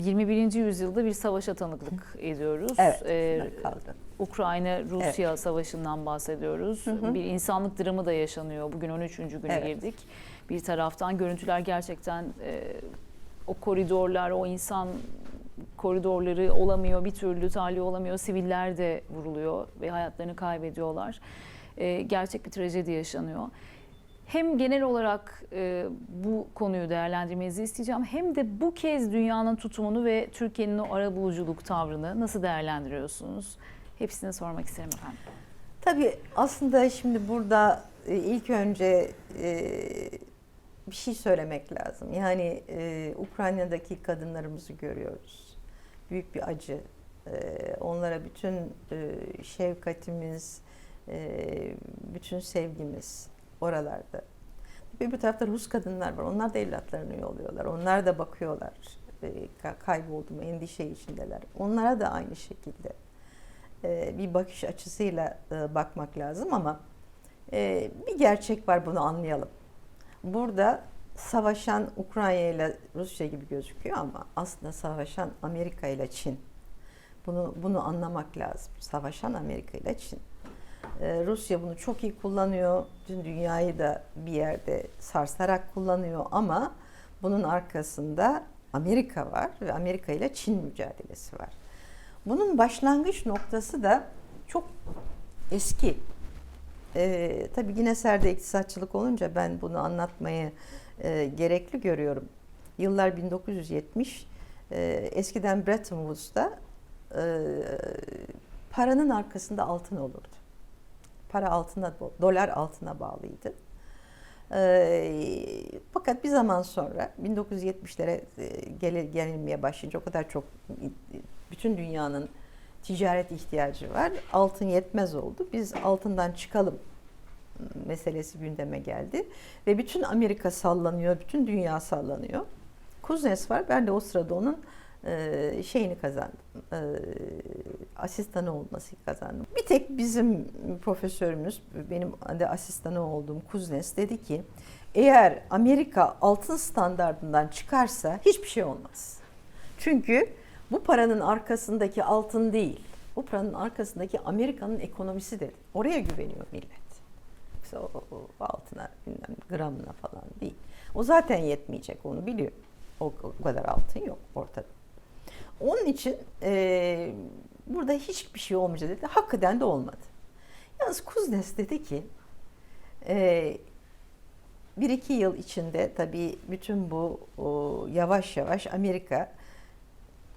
21. yüzyılda bir savaşa tanıklık ediyoruz. Evet. Ee, kaldı. Ukrayna-Rusya savaşından bahsediyoruz. Bir insanlık dramı da yaşanıyor. Bugün 13. güne Evet. girdik. Bir taraftan görüntüler gerçekten e, o koridorlar, o insan koridorları olamıyor, bir türlü tahliye olamıyor. Siviller de vuruluyor ve hayatlarını kaybediyorlar. E, gerçek bir trajedi yaşanıyor. Hem genel olarak e, bu konuyu değerlendirmenizi isteyeceğim hem de bu kez dünyanın tutumunu ve Türkiye'nin o arabuluculuk tavrını nasıl değerlendiriyorsunuz? Hepsini sormak isterim efendim. Tabii aslında şimdi burada e, ilk önce e, bir şey söylemek lazım. Yani e, Ukrayna'daki kadınlarımızı görüyoruz. Büyük bir acı. E, onlara bütün e, şefkatimiz, e, bütün sevgimiz oralarda. Bir bir tarafta Rus kadınlar var. Onlar da evlatlarını yolluyorlar. Onlar da bakıyorlar. E, ka- kayboldu mu endişe içindeler. Onlara da aynı şekilde e, bir bakış açısıyla e, bakmak lazım ama bir gerçek var bunu anlayalım. Burada savaşan Ukrayna ile Rusya gibi gözüküyor ama aslında savaşan Amerika ile Çin. Bunu bunu anlamak lazım. Savaşan Amerika ile Çin. E, Rusya bunu çok iyi kullanıyor. Tüm dünyayı da bir yerde sarsarak kullanıyor ama bunun arkasında Amerika var ve Amerika ile Çin mücadelesi var. Bunun başlangıç noktası da çok eski. Ee, tabii yine serde iktisatçılık olunca ben bunu anlatmayı e, gerekli görüyorum. Yıllar 1970. e, eskiden Bretton Woods'ta e, paranın arkasında altın olurdu. Para altına, dolar altına bağlıydı. Ee, fakat bir zaman sonra 1970'lere e, gele- gelinmeye başlayınca o kadar çok bütün dünyanın ticaret ihtiyacı var. Altın yetmez oldu. Biz altından çıkalım meselesi gündeme geldi. Ve bütün Amerika sallanıyor, bütün dünya sallanıyor. Kuznes var. Ben de o sırada onun e, şeyini kazandım. E, asistanı olması kazandım. Bir tek bizim profesörümüz, benim de asistanı olduğum Kuznes dedi ki eğer Amerika altın standardından çıkarsa hiçbir şey olmaz. Çünkü bu paranın arkasındaki altın değil. Bu paranın arkasındaki Amerika'nın ekonomisi dedi. Oraya güveniyor millet. Yoksa o, o altına, bilmem, gramına falan değil. O zaten yetmeyecek onu biliyor. O, o kadar altın yok ortada. Onun için e, burada hiçbir şey olmayacak dedi. Hakikaten de olmadı. Yalnız Kuznes dedi ki e, bir iki yıl içinde tabii bütün bu o, yavaş yavaş Amerika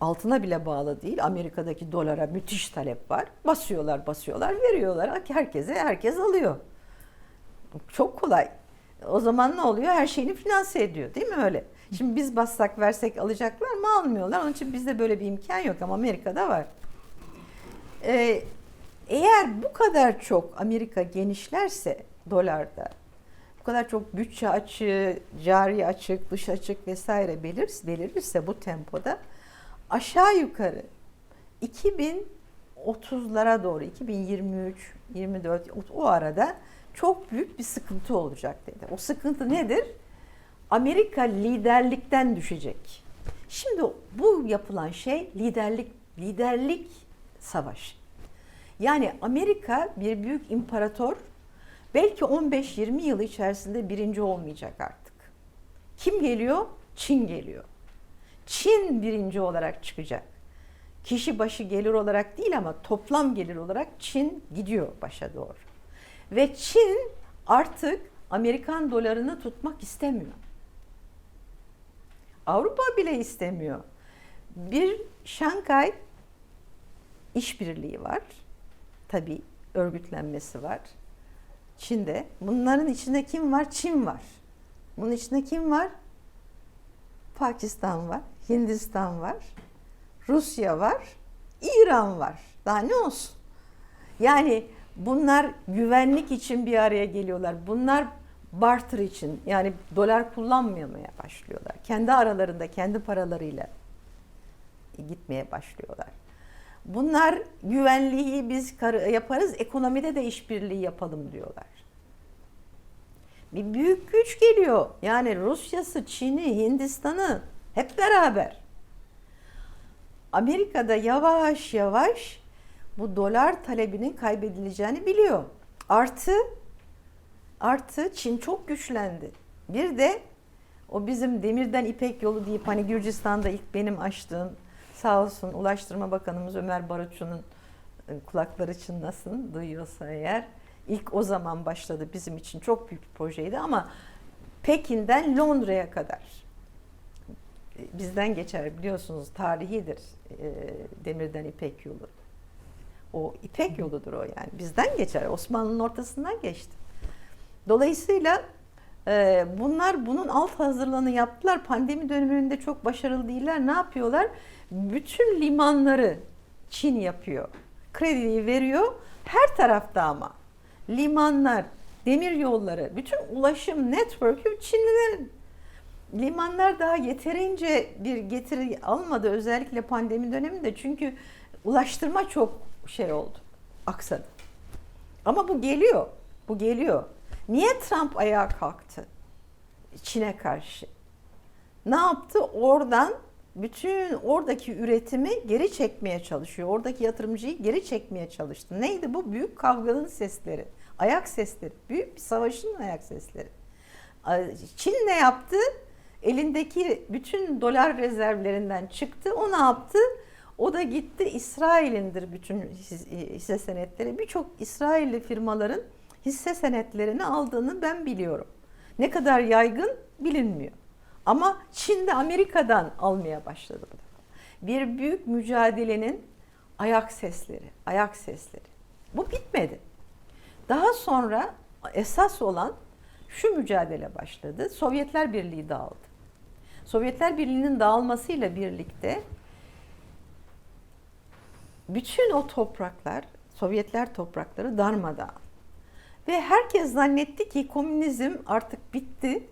altına bile bağlı değil. Amerika'daki dolara müthiş talep var. Basıyorlar, basıyorlar, veriyorlar. Herkese herkes alıyor. Çok kolay. O zaman ne oluyor? Her şeyini finanse ediyor değil mi öyle? Şimdi biz bassak versek alacaklar mı? Almıyorlar. Onun için bizde böyle bir imkan yok ama Amerika'da var. Ee, eğer bu kadar çok Amerika genişlerse dolarda, bu kadar çok bütçe açığı, cari açık, dış açık vesaire belir, belirirse bu tempoda aşağı yukarı 2030'lara doğru 2023, 24 o arada çok büyük bir sıkıntı olacak dedi. O sıkıntı nedir? Amerika liderlikten düşecek. Şimdi bu yapılan şey liderlik liderlik savaşı. Yani Amerika bir büyük imparator belki 15-20 yıl içerisinde birinci olmayacak artık. Kim geliyor? Çin geliyor. Çin birinci olarak çıkacak. Kişi başı gelir olarak değil ama toplam gelir olarak Çin gidiyor başa doğru. Ve Çin artık Amerikan dolarını tutmak istemiyor. Avrupa bile istemiyor. Bir Şankay işbirliği var. Tabii örgütlenmesi var. Çin'de. Bunların içinde kim var? Çin var. Bunun içinde kim var? Pakistan var, Hindistan var, Rusya var, İran var. Daha ne olsun? Yani bunlar güvenlik için bir araya geliyorlar. Bunlar barter için yani dolar kullanmamaya başlıyorlar. Kendi aralarında kendi paralarıyla gitmeye başlıyorlar. Bunlar güvenliği biz yaparız, ekonomide de işbirliği yapalım diyorlar. Bir büyük güç geliyor. Yani Rusya'sı, Çin'i, Hindistan'ı hep beraber. Amerika'da yavaş yavaş bu dolar talebinin kaybedileceğini biliyor. Artı artı Çin çok güçlendi. Bir de o bizim demirden ipek yolu deyip hani Gürcistan'da ilk benim açtığım sağ olsun Ulaştırma Bakanımız Ömer Barutçu'nun e, kulakları çınlasın duyuyorsa eğer ilk o zaman başladı bizim için çok büyük bir projeydi ama Pekin'den Londra'ya kadar e, bizden geçer biliyorsunuz tarihidir e, demirden ipek yolu. O ipek yoludur o yani bizden geçer Osmanlı'nın ortasından geçti. Dolayısıyla e, bunlar bunun alt hazırlığını yaptılar. Pandemi döneminde çok başarılı değiller. Ne yapıyorlar? Bütün limanları Çin yapıyor. Krediyi veriyor. Her tarafta ama. Limanlar, demir yolları, bütün ulaşım network'ü Çinlilerin. Limanlar daha yeterince bir getiri almadı özellikle pandemi döneminde çünkü ulaştırma çok şey oldu, aksadı. Ama bu geliyor, bu geliyor. Niye Trump ayağa kalktı Çin'e karşı? Ne yaptı? Oradan bütün oradaki üretimi geri çekmeye çalışıyor. Oradaki yatırımcıyı geri çekmeye çalıştı. Neydi bu? Büyük kavganın sesleri, ayak sesleri, büyük bir savaşın ayak sesleri. Çin ne yaptı? Elindeki bütün dolar rezervlerinden çıktı. O ne yaptı? O da gitti İsrail'indir bütün hisse senetleri. Birçok İsrailli firmaların hisse senetlerini aldığını ben biliyorum. Ne kadar yaygın bilinmiyor. Ama Çin de Amerika'dan almaya başladı bu. Bir büyük mücadelenin ayak sesleri, ayak sesleri. Bu bitmedi. Daha sonra esas olan şu mücadele başladı. Sovyetler Birliği dağıldı. Sovyetler Birliği'nin dağılmasıyla birlikte bütün o topraklar, Sovyetler toprakları darmadağın. Ve herkes zannetti ki komünizm artık bitti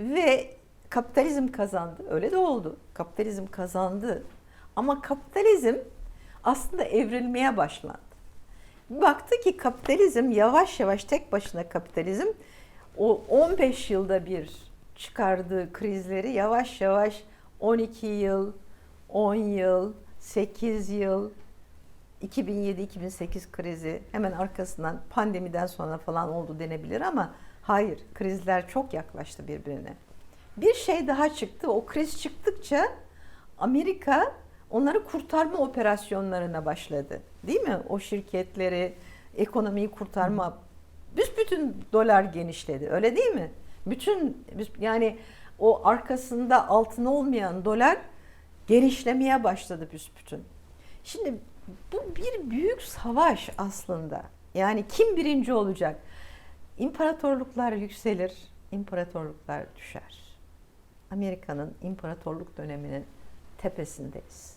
ve kapitalizm kazandı. Öyle de oldu. Kapitalizm kazandı. Ama kapitalizm aslında evrilmeye başlandı. Baktı ki kapitalizm yavaş yavaş tek başına kapitalizm o 15 yılda bir çıkardığı krizleri yavaş yavaş 12 yıl, 10 yıl, 8 yıl, 2007-2008 krizi hemen arkasından pandemiden sonra falan oldu denebilir ama hayır krizler çok yaklaştı birbirine. Bir şey daha çıktı. O kriz çıktıkça Amerika onları kurtarma operasyonlarına başladı. Değil mi? O şirketleri, ekonomiyi kurtarma bütün dolar genişledi. Öyle değil mi? Bütün yani o arkasında altın olmayan dolar genişlemeye başladı büsbütün. Şimdi bu bir büyük savaş aslında. Yani kim birinci olacak? İmparatorluklar yükselir, imparatorluklar düşer. Amerika'nın imparatorluk döneminin tepesindeyiz.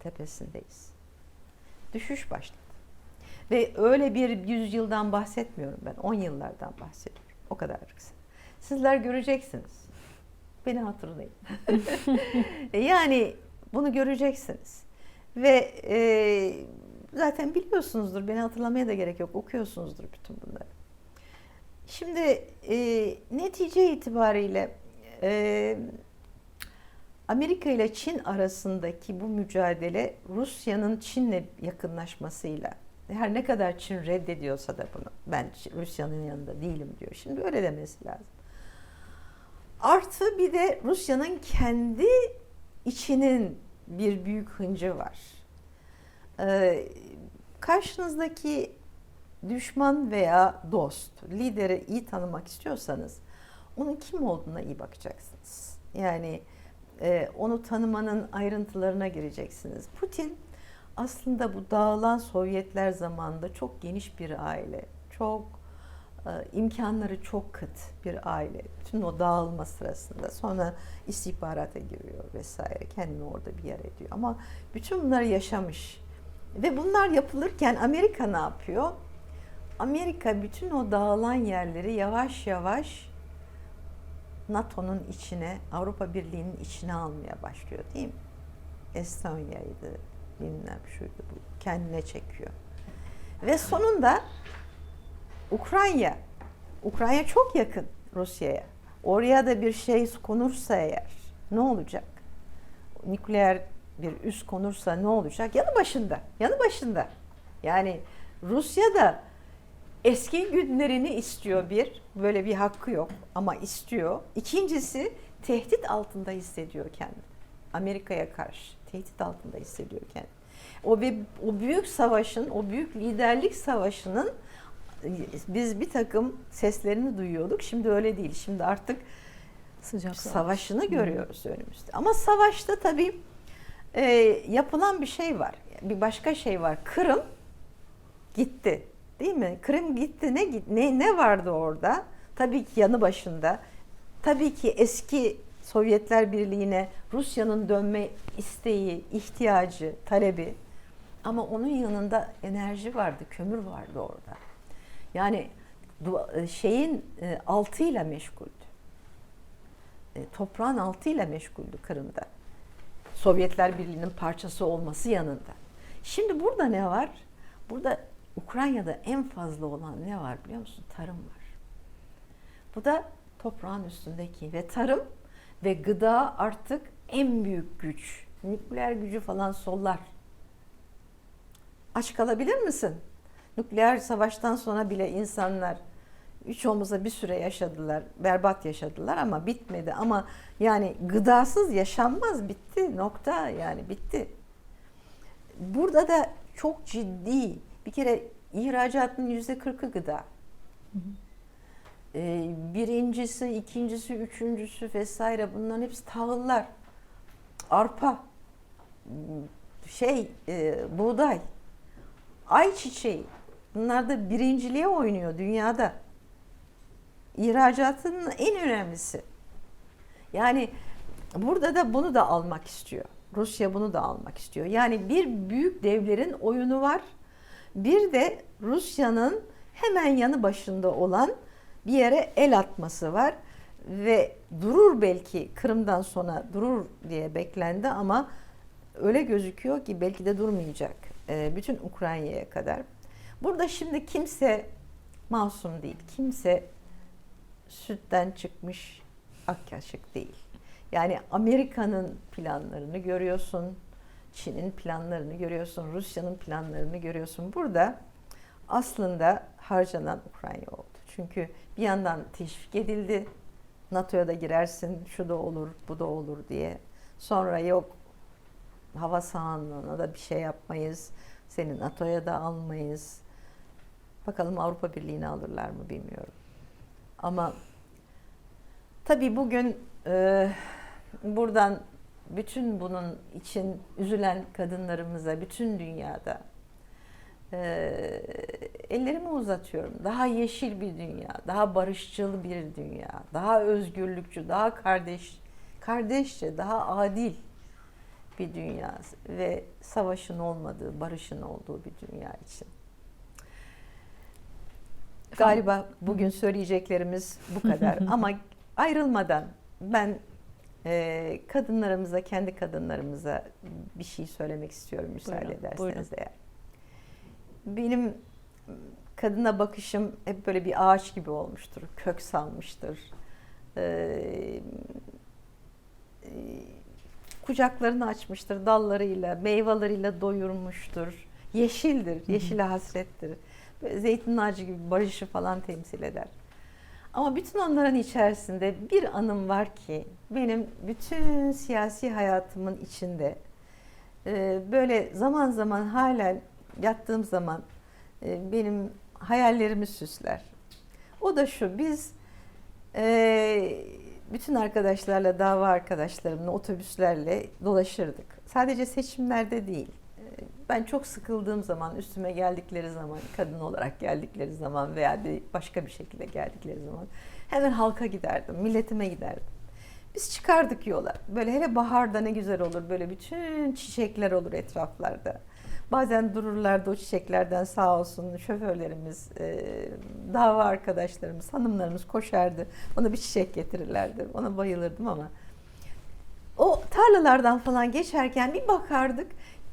Tepesindeyiz. Düşüş başladı. Ve öyle bir yüzyıldan bahsetmiyorum ben. 10 yıllardan bahsediyorum. O kadar kısa. Sizler göreceksiniz. Beni hatırlayın. yani bunu göreceksiniz. Ve e, zaten biliyorsunuzdur, beni hatırlamaya da gerek yok, okuyorsunuzdur bütün bunları. Şimdi e, netice itibariyle e, Amerika ile Çin arasındaki bu mücadele Rusya'nın Çin'le yakınlaşmasıyla her ne kadar Çin reddediyorsa da bunu ben Rusya'nın yanında değilim diyor. Şimdi öyle demesi lazım. Artı bir de Rusya'nın kendi içinin bir büyük hıncı var. Ee, karşınızdaki düşman veya dost, lideri iyi tanımak istiyorsanız onun kim olduğuna iyi bakacaksınız. Yani e, onu tanımanın ayrıntılarına gireceksiniz. Putin aslında bu dağılan Sovyetler zamanında çok geniş bir aile, çok imkanları çok kıt bir aile. Bütün o dağılma sırasında sonra istihbarata giriyor vesaire. Kendini orada bir yer ediyor. Ama bütün bunları yaşamış. Ve bunlar yapılırken Amerika ne yapıyor? Amerika bütün o dağılan yerleri yavaş yavaş NATO'nun içine, Avrupa Birliği'nin içine almaya başlıyor değil mi? Estonya'ydı, bilmem şuydu bu. Kendine çekiyor. Ve sonunda Ukrayna, Ukrayna çok yakın Rusya'ya. Oraya da bir şey konursa eğer ne olacak? Nükleer bir üs konursa ne olacak? Yanı başında. Yanı başında. Yani Rusya da eski günlerini istiyor bir. Böyle bir hakkı yok ama istiyor. İkincisi tehdit altında hissediyor kendini. Amerika'ya karşı tehdit altında hissediyor kendini. O bir, o büyük savaşın, o büyük liderlik savaşının biz bir takım seslerini duyuyorduk. Şimdi öyle değil. Şimdi artık Sıcak savaş. savaşını görüyoruz önümüzde. Ama savaşta tabii e, yapılan bir şey var. Bir başka şey var. Kırım gitti. Değil mi? Kırım gitti. Ne ne ne vardı orada? Tabii ki yanı başında. Tabii ki eski Sovyetler Birliği'ne Rusya'nın dönme isteği, ihtiyacı, talebi. Ama onun yanında enerji vardı, kömür vardı orada. Yani du- şeyin e, altıyla meşguldü e, toprağın altıyla meşguldü Kırım'da. Sovyetler Birliği'nin parçası olması yanında. Şimdi burada ne var? Burada Ukrayna'da en fazla olan ne var biliyor musun? Tarım var. Bu da toprağın üstündeki ve tarım ve gıda artık en büyük güç. Nükleer gücü falan sollar. Aç kalabilir misin? Nükleer savaştan sonra bile insanlar üç omuza bir süre yaşadılar, berbat yaşadılar ama bitmedi. Ama yani gıdasız yaşanmaz, bitti nokta yani bitti. Burada da çok ciddi bir kere ihracatın yüzde kırkı gıda. Ee, birincisi, ikincisi, üçüncüsü vesaire bunların hepsi tahıllar, arpa, şey, e, buğday, ayçiçeği. Bunlar da birinciliğe oynuyor dünyada. İhracatının en önemlisi. Yani burada da bunu da almak istiyor. Rusya bunu da almak istiyor. Yani bir büyük devlerin oyunu var. Bir de Rusya'nın hemen yanı başında olan bir yere el atması var ve durur belki Kırım'dan sonra durur diye beklendi ama öyle gözüküyor ki belki de durmayacak bütün Ukrayna'ya kadar. Burada şimdi kimse masum değil. Kimse sütten çıkmış ak kaşık değil. Yani Amerika'nın planlarını görüyorsun, Çin'in planlarını görüyorsun, Rusya'nın planlarını görüyorsun. Burada aslında harcanan Ukrayna oldu. Çünkü bir yandan teşvik edildi. NATO'ya da girersin, şu da olur, bu da olur diye. Sonra yok hava sahanlığına da bir şey yapmayız. Seni NATO'ya da almayız. Bakalım Avrupa Birliği'ni alırlar mı bilmiyorum. Ama tabii bugün e, buradan bütün bunun için üzülen kadınlarımıza bütün dünyada e, ellerimi uzatıyorum. Daha yeşil bir dünya, daha barışçıl bir dünya, daha özgürlükçü, daha kardeş, kardeşçe, daha adil bir dünya ve savaşın olmadığı, barışın olduğu bir dünya için. Galiba bugün söyleyeceklerimiz bu kadar ama ayrılmadan ben e, kadınlarımıza, kendi kadınlarımıza bir şey söylemek istiyorum müsaade Buyurun, ederseniz buyurun. eğer. Benim kadına bakışım hep böyle bir ağaç gibi olmuştur, kök salmıştır. Ee, kucaklarını açmıştır, dallarıyla, meyveleriyle doyurmuştur. Yeşildir, yeşile hasrettir. Böyle zeytin ağacı gibi barışı falan temsil eder. Ama bütün onların içerisinde bir anım var ki benim bütün siyasi hayatımın içinde e, böyle zaman zaman hala yattığım zaman e, benim hayallerimi süsler. O da şu biz e, bütün arkadaşlarla dava arkadaşlarımla otobüslerle dolaşırdık. Sadece seçimlerde değil. Ben çok sıkıldığım zaman, üstüme geldikleri zaman, kadın olarak geldikleri zaman veya bir başka bir şekilde geldikleri zaman hemen halka giderdim, milletime giderdim. Biz çıkardık yola. Böyle hele baharda ne güzel olur. Böyle bütün çiçekler olur etraflarda. Bazen dururlardı o çiçeklerden sağ olsun şoförlerimiz, e, dava arkadaşlarımız, hanımlarımız koşardı. Ona bir çiçek getirirlerdi. Ona bayılırdım ama. O tarlalardan falan geçerken bir bakardık.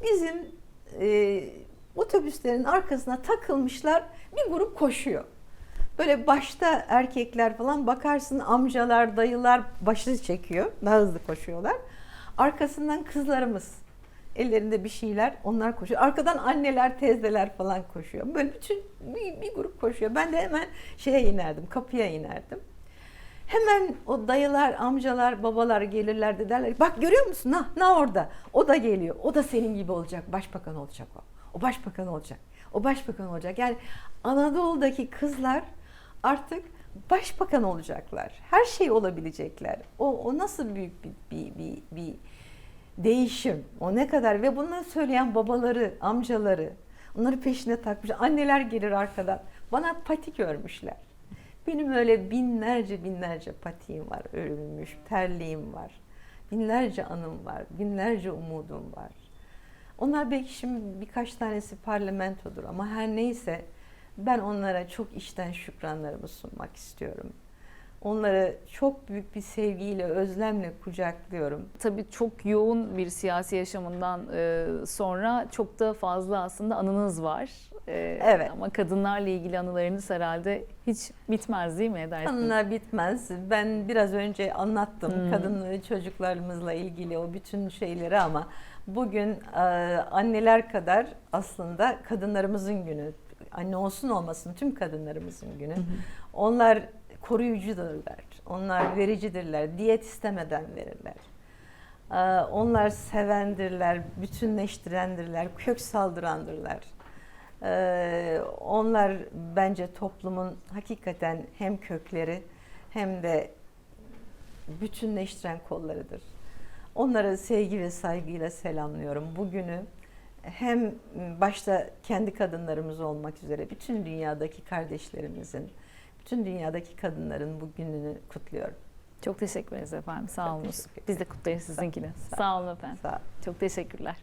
Bizim e, otobüslerin arkasına takılmışlar bir grup koşuyor. Böyle başta erkekler falan bakarsın amcalar, dayılar başı çekiyor. Daha hızlı koşuyorlar. Arkasından kızlarımız. Ellerinde bir şeyler onlar koşuyor. Arkadan anneler, teyzeler falan koşuyor. Böyle bütün bir, bir grup koşuyor. Ben de hemen şeye inerdim, kapıya inerdim. Hemen o dayılar, amcalar, babalar gelirlerdi derler. Bak görüyor musun? Na, na orada. O da geliyor. O da senin gibi olacak. Başbakan olacak o. O başbakan olacak. O başbakan olacak. Yani Anadolu'daki kızlar artık başbakan olacaklar. Her şey olabilecekler. O, o nasıl büyük bir, bir, bir, bir değişim. O ne kadar ve bunları söyleyen babaları, amcaları, onları peşine takmış. Anneler gelir arkadan. Bana patik örmüşler. Benim öyle binlerce binlerce patiğim var, örülmüş, terliğim var. Binlerce anım var, binlerce umudum var. Onlar belki şimdi birkaç tanesi parlamentodur ama her neyse ben onlara çok içten şükranlarımı sunmak istiyorum. Onları çok büyük bir sevgiyle, özlemle kucaklıyorum. Tabii çok yoğun bir siyasi yaşamından sonra çok da fazla aslında anınız var. E, Evet. Ama kadınlarla ilgili anılarınız herhalde hiç bitmez değil mi Eder? Anılar bitmez. Ben biraz önce anlattım Hmm. kadın çocuklarımızla ilgili o bütün şeyleri ama bugün e, anneler kadar aslında kadınlarımızın günü. Anne olsun olmasın tüm kadınlarımızın günü. Onlar koruyucudurlar. Onlar vericidirler. Diyet istemeden verirler. Ee, Onlar sevendirler, bütünleştirendirler, kök saldırandırlar. Ee, Onlar bence toplumun hakikaten hem kökleri hem de bütünleştiren kollarıdır. Onları sevgi ve saygıyla selamlıyorum. Bugünü hem başta kendi kadınlarımız olmak üzere bütün dünyadaki kardeşlerimizin, bütün dünyadaki kadınların bu gününü kutluyorum. Çok teşekkür ederiz efendim. Sağ olun. Biz de kutlarız sizinkini. Sağ- Sağ olun efendim. Sağ Çok teşekkürler.